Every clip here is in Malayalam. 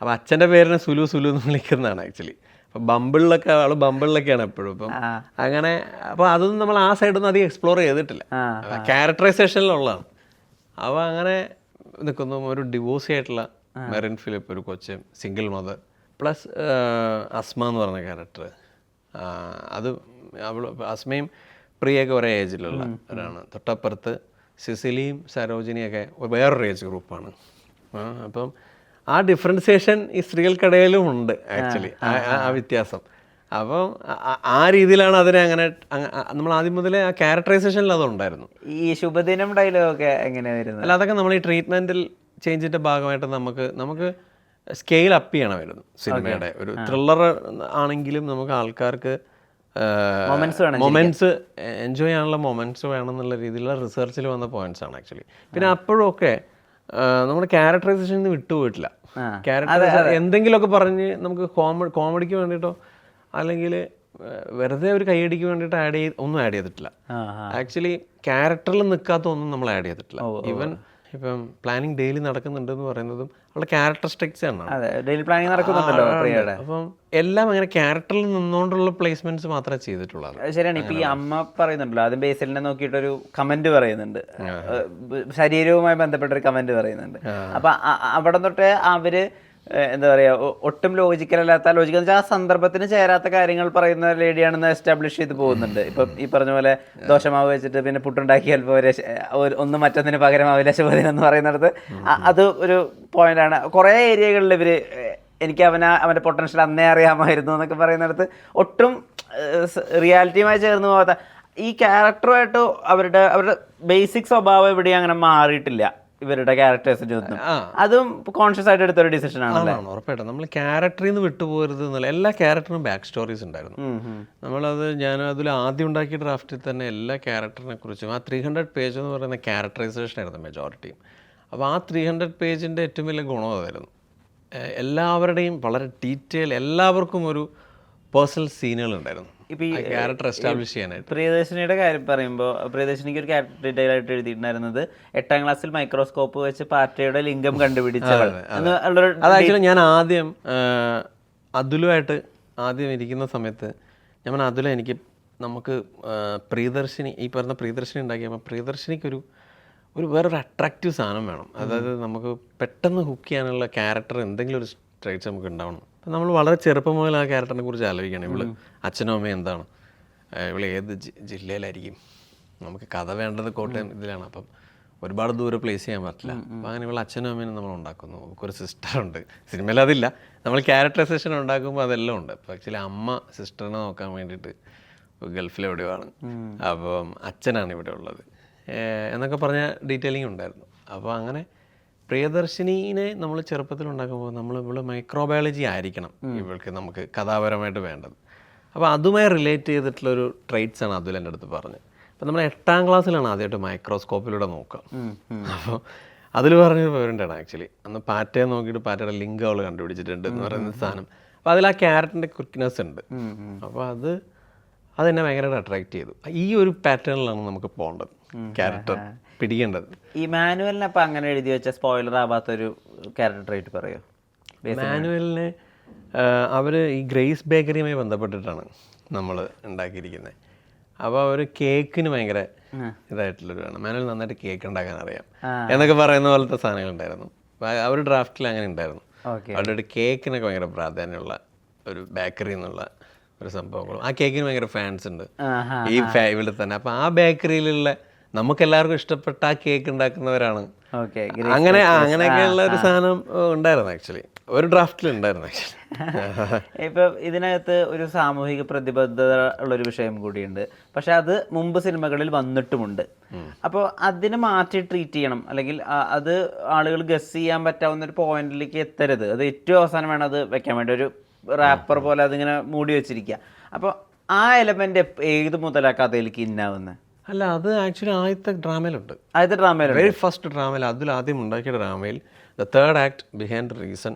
അപ്പോൾ അച്ഛന്റെ പേരിനെ സുലു സുലു എന്ന് വിളിക്കുന്നതാണ് ആക്ച്വലി അപ്പം ബമ്പിളിലൊക്കെ ആൾ ബമ്പിളിലൊക്കെയാണ് എപ്പോഴും. അപ്പം. അങ്ങനെ അപ്പോൾ അതൊന്നും നമ്മൾ ആ സൈഡൊന്നും അധികം എക്സ്പ്ലോർ ചെയ്തിട്ടില്ല. ക്യാരക്ടറൈസേഷനിലുള്ളതാണ് അപ്പോൾ അങ്ങനെ നിൽക്കുന്നു ഒരു ഡിവോഴ്സ് ആയിട്ടുള്ള മെറിൻ ഫിലിപ്പ് ഒരു കൊച്ച് സിംഗിൾ മദർ പ്ലസ് അസ്മ എന്ന് പറഞ്ഞ ക്യാരക്ടർ അത് അവൾ അസ്മയും പ്രിയൊക്കെ ഒരേ ഏജിലുള്ള ഒരാണ് തൊട്ടപ്പുറത്ത് സിസിലിയും സരോജിനിയൊക്കെ വേറൊരു ഏജ് ഗ്രൂപ്പാണ് അപ്പം ആ ഡിഫറൻസിയേഷൻ ഈ സ്ത്രീകൾക്കിടയിലും ഉണ്ട് ആക്ച്വലി ആ വ്യത്യാസം. അപ്പം ആ- രീതിയിലാണ് അതിനെ അങ്ങനെ നമ്മൾ ആദ്യം മുതലേ ആ ക്യാരക്ടറൈസേഷനിൽ അതുണ്ടായിരുന്നു ഈ ശുഭദിനം ഡയലോഗൊക്കെ എങ്ങനെ വരുന്നത്? അല്ല അതൊക്കെ നമ്മൾ ഈ ട്രീറ്റ്മെന്റിൽ ചേഞ്ചിന്റെ ഭാഗമായിട്ട് നമുക്ക് നമുക്ക് സ്കെയിൽ അപ്പ് ചെയ്യണമായിരുന്നു സിനിമയുടെ. ഒരു ത്രില്ലർ ആണെങ്കിലും നമുക്ക് ആൾക്കാർക്ക് മൊമെന്റ്സ് എൻജോയ് ചെയ്യാനുള്ള മൊമെന്റ്സ് വേണം എന്നുള്ള രീതിയിലുള്ള റിസർച്ചിൽ വന്ന പോയിന്റ്സ് ആണ് ആക്ച്വലി പിന്നെ അപ്പോഴൊക്കെ നമ്മുടെ ക്യാരക്ടറൈസേഷൻ വിട്ടുപോയിട്ടില്ല. ക്യാരക്ടർ എന്തെങ്കിലുമൊക്കെ പറഞ്ഞ് നമുക്ക് കോമഡി കോമഡിക്ക് വേണ്ടിയിട്ടോ അല്ലെങ്കിൽ വെറുതെ ഒരു കൈയടിക്ക് വേണ്ടിയിട്ട് ആഡ് ചെയ്ത് ഒന്നും ആഡ് ചെയ്തിട്ടില്ല. ആക്ച്വലി ക്യാരക്ടറിൽ നിൽക്കാത്ത ഒന്നും നമ്മൾ ആഡ് ചെയ്തിട്ടില്ല. ഈവൻ ഇപ്പം പ്ലാനിങ് ഡെയിലി നടക്കുന്നുണ്ടെന്ന് പറയുന്നതും അവളുടെ സ്ട്രക്ചർ ആണ്. ഡെയിലി പ്ലാനിങ് നടക്കുന്നുണ്ടല്ലോ പ്രിയയുടെ. അപ്പം എല്ലാം അങ്ങനെ ക്യാരക്ടറിൽ നിന്നുകൊണ്ടുള്ള പ്ലേസ്മെന്റ്സ് മാത്രമേ ചെയ്തിട്ടുള്ളൂ ശരിയാണ്. ഇപ്പൊ ഈ അമ്മ പറയുന്നുണ്ടല്ലോ ആദ്യം ബേസിലിനെ നോക്കിയിട്ടൊരു കമന്റ് പറയുന്നുണ്ട്. ശരീരവുമായി ബന്ധപ്പെട്ട ഒരു കമന്റ് പറയുന്നുണ്ട് അപ്പൊ അവിടെ തൊട്ട് അവർ എന്താ പറയാ ഒട്ടും ലോജിക്കൽ അല്ലാത്ത ലോജിക്കൽ എന്ന് വെച്ചാൽ ആ സന്ദർഭത്തിന് ചേരാത്ത കാര്യങ്ങൾ പറയുന്ന ലേഡിയാണെന്ന് എസ്റ്റാബ്ലിഷ് ചെയ്ത് പോകുന്നുണ്ട്. ഇപ്പൊ ഈ പറഞ്ഞ പോലെ ദോശമാവ് വെച്ചിട്ട് പിന്നെ പുട്ടുണ്ടാക്കിയാൽ ഒരു- ഒന്ന് മറ്റൊന്നിന് പകരമാവില്ല ശുഭദിനം എന്ന് പറയുന്നിടത്ത്. അത് ഒരു പോയിന്റാണ് കുറെ ഏരിയകളിൽ ഇവർ എനിക്ക് അവന അവന്റെ പൊട്ടൻഷ്യൽ അന്നേ അറിയാമായിരുന്നു എന്നൊക്കെ പറയുന്നിടത്ത് ഒട്ടും റിയാലിറ്റിയുമായി ചേർന്ന് പോകാത്ത ഈ ക്യാരക്ടറുമായിട്ട് അവരുടെ അവരുടെ ബേസിക് സ്വഭാവം ഇവിടെ അങ്ങനെ മാറിയിട്ടില്ല. ഇവരുടെ ക്യാരക്ടേഴ്സിന്റെ ഒന്നും അതും കോൺഷ്യസ് ആയിട്ട് എടുത്ത ഒരു ഡിസിഷൻ ആണ് ഉറപ്പായിട്ടും. നമ്മൾ ക്യാരക്ടറിൽ നിന്ന് വിട്ടുപോകരുത് എന്നുള്ള എല്ലാ ക്യാരക്ടറിനും ബാക്ക് സ്റ്റോറീസ് ഉണ്ടായിരുന്നു. നമ്മളത് ഞാൻ അതിൽ ആദ്യം ഉണ്ടാക്കിയ ഡ്രാഫ്റ്റിൽ തന്നെ എല്ലാ ക്യാരക്ടറിനെ കുറിച്ചും ആ ത്രീ ഹൺഡ്രഡ് പേജ് എന്ന് പറയുന്ന ക്യാരക്ടറൈസേഷൻ ആയിരുന്നു മെജോറിറ്റിയും അപ്പോൾ ആ ത്രീ ഹൺഡ്രഡ് പേജിന്റെ ഏറ്റവും വലിയ ഗുണം അതായിരുന്നു. എല്ലാവരുടെയും വളരെ ഡീറ്റെയിൽ എല്ലാവർക്കും ഒരു പേഴ്സണൽ സീനുകൾ ഉണ്ടായിരുന്നു. ഇപ്പൊ ഈ ക്യാരക്ടർ എസ്റ്റാബ്ലിഷ് ചെയ്യാനായിട്ട്. പ്രിയദർശിനിയുടെ കാര്യം പറയുമ്പോൾ പ്രിയദർശിനിക്ക് ഒരു ക്യാരക്ടർ ഡീറ്റെയിൽ ആയിട്ട് എഴുതിയിട്ടുണ്ടായിരുന്നത് എട്ടാം ക്ലാസ്സിൽ മൈക്രോസ്കോപ്പ് വെച്ച് പാറ്റയുടെ ലിംഗം അത് ആക്ച്വലി ഞാൻ ആദ്യം അതുലുമായിട്ട് ആദ്യം ഇരിക്കുന്ന സമയത്ത് ഞാൻ അതുല എനിക്ക് നമുക്ക് പ്രിയദർശിനി ഈ പറഞ്ഞ പ്രിയദർശിനി ഉണ്ടാക്കിയപ്പോൾ പ്രിയദർശിനിക്കൊരു ഒരു വേറൊരു അട്രാക്റ്റീവ് സാധനം വേണം. അതായത് നമുക്ക് പെട്ടെന്ന് ഹുക്ക് ചെയ്യാനുള്ള ക്യാരക്ടർ എന്തെങ്കിലും ഒരു സ്ട്രൈറ്റ്സ് നമുക്ക് ഉണ്ടാവണം. അപ്പം നമ്മൾ വളരെ ചെറുപ്പം മുതൽ ആ ക്യാരക്ടറിനെ കുറിച്ച് ആലോചിക്കണം ഇവൾ അച്ഛനും അമ്മയും എന്താണ്? ഇവൾ ഏത് ജില്ലയിലായിരിക്കും? നമുക്ക് കഥ വേണ്ടത് കോട്ടയം ഇതിലാണ്. അപ്പം ഒരുപാട് ദൂരെ പ്ലേസ് ചെയ്യാൻ പറ്റില്ല. അപ്പം അങ്ങനെ ഇവിടെ അച്ഛനും അമ്മേനും നമ്മൾ ഉണ്ടാക്കുന്നു. നമുക്കൊരു സിസ്റ്ററുണ്ട് സിനിമയിൽ അതില്ല. നമ്മൾ ക്യാരക്ടറൈസേഷൻ ഉണ്ടാക്കുമ്പോൾ അതെല്ലാം ഉണ്ട്. അപ്പോൾ ആക്ച്വലി അമ്മ സിസ്റ്ററിനെ നോക്കാൻ വേണ്ടിയിട്ട് ഗൾഫിൽ എവിടെയാണ് അപ്പം അച്ഛനാണ് ഇവിടെ ഉള്ളത്. എന്നൊക്കെ പറഞ്ഞ ഡീറ്റെയിലിംഗ് ഉണ്ടായിരുന്നു. അപ്പോൾ അങ്ങനെ പ്രിയദർശിനിനെ നമ്മൾ ചെറുപ്പത്തിൽ ഉണ്ടാക്കുമ്പോൾ നമ്മൾ ഇവിടെ മൈക്രോബയോളജി ആയിരിക്കണം ഇവൾക്ക് നമുക്ക് കഥാപരമായിട്ട് വേണ്ടത്. അപ്പോൾ അതുമായി റിലേറ്റ് ചെയ്തിട്ടുള്ളൊരു ട്രേറ്റ്സ് ആണ് അതുൽ എന്റെ അടുത്ത് പറഞ്ഞത്. അപ്പോൾ നമ്മൾ എട്ടാം ക്ലാസ്സിലാണ് ആദ്യമായിട്ട് മൈക്രോസ്കോപ്പിലൂടെ നോക്കുക. അപ്പോൾ അതിൽ പറഞ്ഞൊരു പേരുണ്ടാണ് ആക്ച്വലി അന്ന് പാറ്റയെ നോക്കിയിട്ട് പാറ്റയുടെ ലിങ്ക് അവൾ കണ്ടുപിടിച്ചിട്ടുണ്ട് എന്ന് പറയുന്ന സാധനം. അപ്പോൾ അതിൽ ആ ക്യാരറ്റിന്റെ ക്വിക്നെസ് ഉണ്ട്. അപ്പോൾ അത് അതെന്നെ ഭയങ്കരമായിട്ട് അട്രാക്ട് ചെയ്തു. ഈ ഒരു പാറ്റേണിലാണ് നമുക്ക് പോകേണ്ടത്. ക്യാരക്ടർ പിടിക്കേണ്ടത്. ഈ മാനുവലിനെ അപ്പൊ അങ്ങനെ എഴുതി വെച്ച സ്പോയിലർ ആവാത്തൊരു ക്യാരക്ടർ ട്രേറ്റ് പറയോ? മാനുവലിന് അവർ ഈ ഗ്രേസ് ബേക്കറിയുമായി ബന്ധപ്പെട്ടിട്ടാണ് നമ്മൾ ഉണ്ടാക്കിയിരിക്കുന്നത് അപ്പോൾ അവർ കേക്കിന് ഭയങ്കര ഇതായിട്ടുള്ളൊരു വേണം മാനുവൽ നന്നായിട്ട് കേക്ക് ഉണ്ടാക്കാൻ അറിയാം. എന്നൊക്കെ പറയുന്ന പോലത്തെ സാധനങ്ങൾ ഉണ്ടായിരുന്നു. ആ ഒരു ഡ്രാഫ്റ്റിൽ അങ്ങനെ ഉണ്ടായിരുന്നു. അവരുടെ ഒരു കേക്കിനൊക്കെ ഭയങ്കര പ്രാധാന്യമുള്ള ഒരു ബേക്കറി എന്നുള്ള ഒരു സംഭവങ്ങളും. ആ കേക്കിന് ഭയങ്കര ഫാൻസ് ഉണ്ട്. ഈ ഫാമിലി തന്നെ. അപ്പോൾ ആ ബേക്കറിയിലുള്ള നമുക്ക് എല്ലാവർക്കും ഇഷ്ടപ്പെട്ട ആ കേക്ക് ഉണ്ടാക്കുന്നവരാണ് അങ്ങനെ അങ്ങനെയൊക്കെയുള്ള ഒരു സാധനം ഉണ്ടായിരുന്നു ആക്ച്വലി ഒരു ഡ്രാഫ്റ്റിൽ ഉണ്ടായിരുന്നു ആക്ച്വലി ഇപ്പൊ ഇതിനകത്ത് ഒരു സാമൂഹിക പ്രതിബദ്ധത ഉള്ള ഒരു വിഷയം കൂടിയുണ്ട്. പക്ഷെ അത് മുമ്പ് സിനിമകളിൽ വന്നിട്ടുമുണ്ട്. അപ്പോൾ അതിനെ മാറ്റി ട്രീറ്റ് ചെയ്യണം. അല്ലെങ്കിൽ അത് ആളുകൾ ഗസ് ചെയ്യാൻ പറ്റാവുന്ന ഒരു പോയിന്റിലേക്ക് എത്തരുത്. അത് ഏറ്റവും അവസാനം വേണം അത് വെക്കാൻ വേണ്ടി ഒരു റാപ്പർ പോലെ അതിങ്ങനെ മൂടി വെച്ചിരിക്കുക. അപ്പോൾ ആ എലമെന്റ് ഏത് മുതലാ കഥയിലേക്ക് ഇന്നാവുന്നത് അല്ല അത് ആക്ച്വലി ആദ്യത്തെ ഡ്രാമയിലുണ്ട്. ആദ്യത്തെ ഡ്രാമയിലുണ്ട്. വെരി ഫസ്റ്റ് ഡ്രാമയിൽ അതിൽ ആദ്യം ഉണ്ടാക്കിയ ഡ്രാമയിൽ the third act behind reason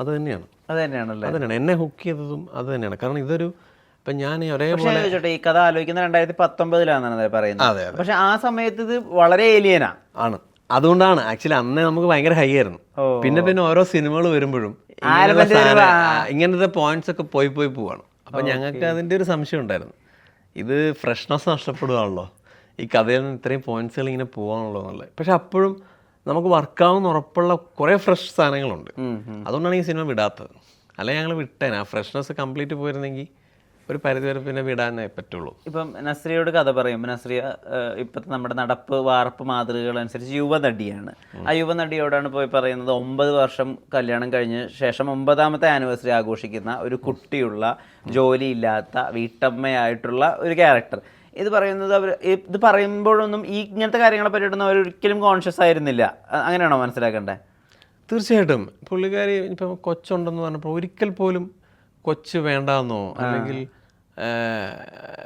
അത് തന്നെയാണ്. അത് തന്നെയാണല്ലേ? അത് തന്നെയാണ്. എന്നെ ഹുക്ക് ചെയ്തതും അത് തന്നെയാണ്. കാരണം ഇതൊരു ഇപ്പം ഞാൻ ഒരേപോലെ ഈ കഥ ആലോചിക്കുന്ന രണ്ടായിരത്തി പത്തൊമ്പതിലാണെന്നാണ് പറയുന്നത്. പക്ഷെ ആ സമയത്ത് ഇത് വളരെ ഏലിയനാ ആണ്. അതുകൊണ്ടാണ് ആക്ച്വലി അന്നേ നമുക്ക് ഭയങ്കര ഹൈ ആയിരുന്നു. പിന്നെ പിന്നെ ഓരോ സിനിമകൾ വരുമ്പോഴും ഇങ്ങനത്തെ പോയിന്റ്സ് ഒക്കെ പോയി പോയി പോവാണ്. അപ്പൊ ഞങ്ങൾക്ക് അതിന്റെ ഒരു സംശയം ഉണ്ടായിരുന്നു. ഇത് ഫ്രഷ്നെസ് നഷ്ടപ്പെടുകയാണല്ലോ ഈ കഥയിൽ നിന്ന് ഇത്രയും പോയിന്റ്സുകൾ ഇങ്ങനെ പോകാനുള്ളൂ എന്നുള്ളത് പക്ഷെ അപ്പോഴും നമുക്ക് വർക്കാവുന്ന ഉറപ്പുള്ള കുറേ ഫ്രഷ് സാധനങ്ങളുണ്ട്. അതുകൊണ്ടാണ് ഈ സിനിമ വിടാത്തത്. അല്ലെങ്കിൽ ഞങ്ങൾ വിട്ടേനെ. ആ ഫ്രഷ്നെസ് കംപ്ലീറ്റ് പോയിരുന്നെങ്കിൽ ഒരു പരിധി വരെ പിന്നെ വിടാനേ പറ്റുള്ളൂ. ഇപ്പം നസ്രിയോട് കഥ പറയുമ്പോൾ നസ്രിയ ഇപ്പം ഇപ്പോഴത്തെ നമ്മുടെ നടപ്പ് വാർപ്പ് മാതൃകകൾ അനുസരിച്ച് യുവനടിയാണ്. ആ യുവനടിയോടാണ് പോയി പറയുന്നത് ഒമ്പത് വർഷം കല്യാണം കഴിഞ്ഞ ശേഷം ഒമ്പതാമത്തെ ആനിവേഴ്സറി ആഘോഷിക്കുന്ന ഒരു കുട്ടിയുള്ള ജോലിയില്ലാത്ത വീട്ടമ്മയായിട്ടുള്ള ഒരു ക്യാരക്ടർ ഇത് പറയുന്നത് അവർ ഇത് പറയുമ്പോഴൊന്നും ഈ ഇങ്ങനത്തെ കാര്യങ്ങളെ പറ്റിയിട്ടൊന്നും അവർ ഒരിക്കലും കോൺഷ്യസ് ആയിരുന്നില്ല. അങ്ങനെയാണോ മനസ്സിലാക്കേണ്ടത്? തീർച്ചയായിട്ടും. പുള്ളിക്കാരി ഇപ്പം കൊച്ചുണ്ടെന്ന് പറഞ്ഞപ്പോൾ ഒരിക്കൽ പോലും കൊച്ച് വേണ്ടാന്നോ? അല്ലെങ്കിൽ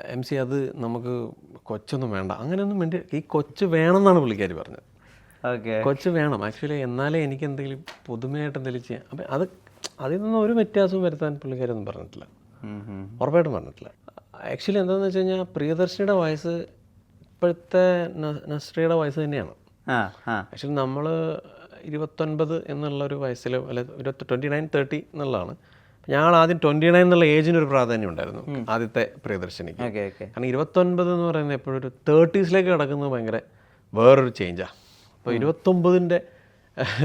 എം സി അത് നമുക്ക് കൊച്ചൊന്നും വേണ്ട. അങ്ങനെയൊന്നും വേണ്ടി ഈ കൊച്ച് വേണം എന്നാണ് പുള്ളിക്കാരി പറഞ്ഞത്. ഓക്കെ. കൊച്ച് വേണം. ആക്ച്വലി എന്നാലേ എനിക്ക് എന്തെങ്കിലും പുതുമയായിട്ട് എന്തെങ്കിലും ചെയ്യാം. അപ്പം അത് അതിൽ നിന്നും ഒരു വ്യത്യാസവും വരുത്താൻ പുള്ളിക്കാരി ഒന്നും പറഞ്ഞിട്ടില്ല. ഉറപ്പായിട്ടും പറഞ്ഞിട്ടില്ല. ആക്ച്വലി എന്താണെന്ന് വെച്ച് കഴിഞ്ഞാൽ പ്രിയദർശിനിയുടെ വയസ്സ് ഇപ്പോഴത്തെ നസ്രിയുടെ വയസ്സ് തന്നെയാണ്. ആക്ച്വലി നമ്മൾ ഇരുപത്തൊൻപത് എന്നുള്ള ഒരു വയസ്സിൽ അല്ലെ ഇരുപത്തി ട്വന്റി നയൻ തേർട്ടി എന്നുള്ളതാണ്. ഞങ്ങൾ ആദ്യം ട്വന്റി നയൻ എന്നുള്ള ഏജിന് ഒരു പ്രാധാന്യം ഉണ്ടായിരുന്നു ആദ്യത്തെ പ്രിയദർശിനിക്ക്. കാരണം ഇരുപത്തൊൻപത് എന്ന് പറയുന്നത് എപ്പോഴും ഒരു തേർട്ടീസിലേക്ക് കിടക്കുന്നത് ഭയങ്കര വേറൊരു ചേഞ്ചാണ് അപ്പോൾ ഇരുപത്തൊമ്പതിന്റെ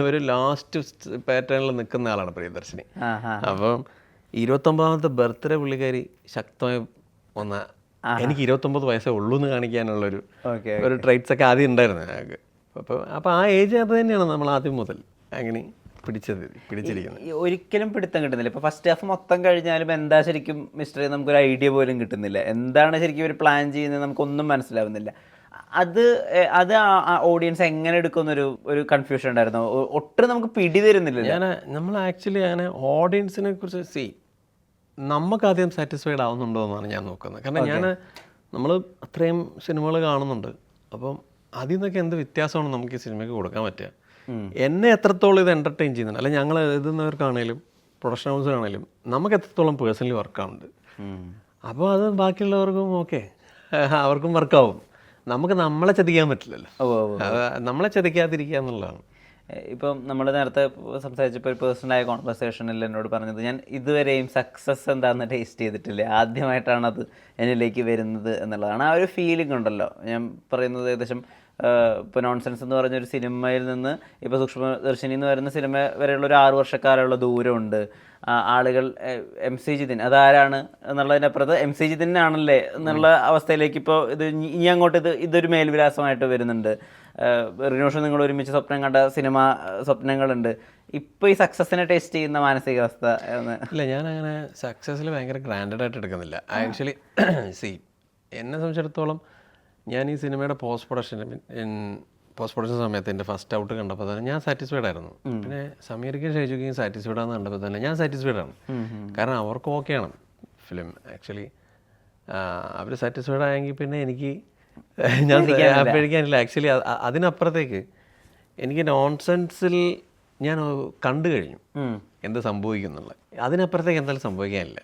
ഒരു ലാസ്റ്റ് പാറ്റേണിൽ നിൽക്കുന്ന ആളാണ് പ്രിയദർശിനി. അപ്പം ഇരുപത്തൊമ്പതാമത്തെ ബർത്ത്ഡേ പുള്ളിക്കാരി ശക്തമായി വന്ന എനിക്ക് ഇരുപത്തൊമ്പത് വയസ്സേ ഉള്ളൂ എന്ന് കാണിക്കാനുള്ളൊരു ഒരു ട്രൈറ്റ്സ് ഒക്കെ ആദ്യം ഉണ്ടായിരുന്നു ഞങ്ങൾക്ക്. അപ്പോൾ അപ്പോൾ ആ ഏജ് അത് തന്നെയാണ് നമ്മൾ ആദ്യം മുതൽ അങ്ങനെ പിടിച്ചത് പിടിച്ചിരിക്കുന്നത്. ഒരിക്കലും പിടുത്തം കിട്ടുന്നില്ല. ഇപ്പൊ ഫസ്റ്റ് ഹാഫ് മൊത്തം കഴിഞ്ഞാലും എന്താ ശരിക്കും മിസ്റ്റർ നമുക്കൊരു ഐഡിയ പോലും കിട്ടുന്നില്ല. എന്താണ് ശരിക്കും ഒരു പ്ലാൻ ചെയ്യുന്നത് നമുക്കൊന്നും മനസ്സിലാവുന്നില്ല. അത് അത് ഓഡിയൻസ് എങ്ങനെ എടുക്കുന്നൊരു ഒരു കൺഫ്യൂഷൻ ഉണ്ടായിരുന്നു. ഒട്ടും നമുക്ക് പിടി തരുന്നില്ല ഞാൻ നമ്മൾ ആക്ച്വലി അങ്ങനെ ഓഡിയൻസിനെ കുറിച്ച് സി നമുക്ക് ആദ്യം സാറ്റിസ്ഫൈഡ് ആവുന്നുണ്ടോ എന്നാണ് ഞാൻ നോക്കുന്നത്. കാരണം ഞാൻ നമ്മൾ അത്രയും സിനിമകൾ കാണുന്നുണ്ട്. അപ്പം അതിൽ നിന്നൊക്കെ എന്ത് വ്യത്യാസമാണ് നമുക്ക് ഈ സിനിമയ്ക്ക് കൊടുക്കാൻ പറ്റുക? എന്നെ എത്രത്തോളം ഇത് എന്റർടൈൻ ചെയ്യുന്നുണ്ട്? അല്ലെങ്കിൽ ഞങ്ങൾ എഴുതുന്നവർക്കാണേലും പ്രൊഡക്ഷൻ ഹൗസിനാണേലും നമുക്ക് എത്രത്തോളം പേഴ്സണലി വർക്കാവുന്നുണ്ട് അപ്പോൾ അത് ബാക്കിയുള്ളവർക്കും ഓക്കെ. അവർക്കും വർക്കാവും നമുക്ക് നമ്മളെ ചതിക്കാൻ പറ്റില്ലല്ലോ. നമ്മളെ ചതിക്കാതിരിക്കുക എന്നുള്ളതാണ്. ഇപ്പം നമ്മൾ നേരത്തെ സംസാരിച്ചപ്പോൾ ഒരു പേഴ്സണലായ കോൺവെർസേഷനിൽ എന്നോട് പറഞ്ഞത് ഞാൻ ഇതുവരെയും സക്സസ് എന്താണെന്ന് ടേസ്റ്റ് ചെയ്തിട്ടില്ല. ആദ്യമായിട്ടാണ് അത് എന്നിലേക്ക് വരുന്നത് എന്നുള്ളതാണ്. ആ ഒരു ഫീലിംഗ് ഉണ്ടല്ലോ. ഞാൻ പറയുന്നത് ഏകദേശം ഇപ്പോൾ നോൺസെൻസ് എന്ന് പറഞ്ഞൊരു സിനിമയിൽ നിന്ന് ഇപ്പോൾ സൂക്ഷ്മദർശിനി എന്ന് പറയുന്ന സിനിമ വരെയുള്ള ഒരു ആറ് വർഷക്കാലമുള്ള ദൂരമുണ്ട്. ആളുകൾ എം സി ജിതിൻ അതാരാണ് എന്നുള്ളതിനപ്പുറത്ത് എം സി ജിതിനാണല്ലേ എന്നുള്ള അവസ്ഥയിലേക്ക് ഇപ്പോൾ ഇത് ഇനി ഇനി അങ്ങോട്ട് ഇത് ഇതൊരു മേൽവിലാസമായിട്ട് വരുന്നുണ്ട്. റിനോഷൻ നിങ്ങൾ ഒരുമിച്ച് സ്വപ്നം കണ്ട സിനിമ സ്വപ്നങ്ങളുണ്ട്. ഇപ്പോൾ ഈ സക്സസിനെ ടേസ്റ്റ് ചെയ്യുന്ന മാനസികാവസ്ഥ എന്ന്. ഇല്ല ഞാൻ അങ്ങനെ സക്സസ്സിൽ ഭയങ്കര ഗ്രാൻഡഡ് ആയിട്ട് എടുക്കുന്നില്ല. ആക്ച്വലി സി എന്നെ സംബന്ധിച്ചിടത്തോളം ഞാൻ ഈ സിനിമയുടെ പോസ്റ്റ് പ്രൊഡക്ഷൻ പോസ്റ്റ് പ്രൊഡക്ഷൻ സമയത്ത് എന്റെ ഫസ്റ്റ് ഔട്ട് കണ്ടപ്പോൾ തന്നെ ഞാൻ സാറ്റിസ്ഫൈഡ് ആയിരുന്നു. പിന്നെ സമീർക്കും ഷൈജുക്കും സാറ്റിസ്ഫൈഡ് ആണെന്ന് കണ്ടപ്പോൾ തന്നെ ഞാൻ സാറ്റിസ്ഫൈഡ് ആണ്. കാരണം അവർക്ക് ഓക്കെയാണ് ഫിലിം ആക്ച്വലി അവർ സാറ്റിസ്ഫൈഡ് ആയെങ്കിൽ പിന്നെ എനിക്ക് ഞാൻ പേടിക്കാനില്ല. ആക്ച്വലി അതിനപ്പുറത്തേക്ക് എനിക്ക് നോൺസെൻസിൽ ഞാൻ കണ്ടു കഴിഞ്ഞു എന്ത് സംഭവിക്കുന്നുള്ള അതിനപ്പുറത്തേക്ക് എന്തായാലും സംഭവിക്കാനില്ല.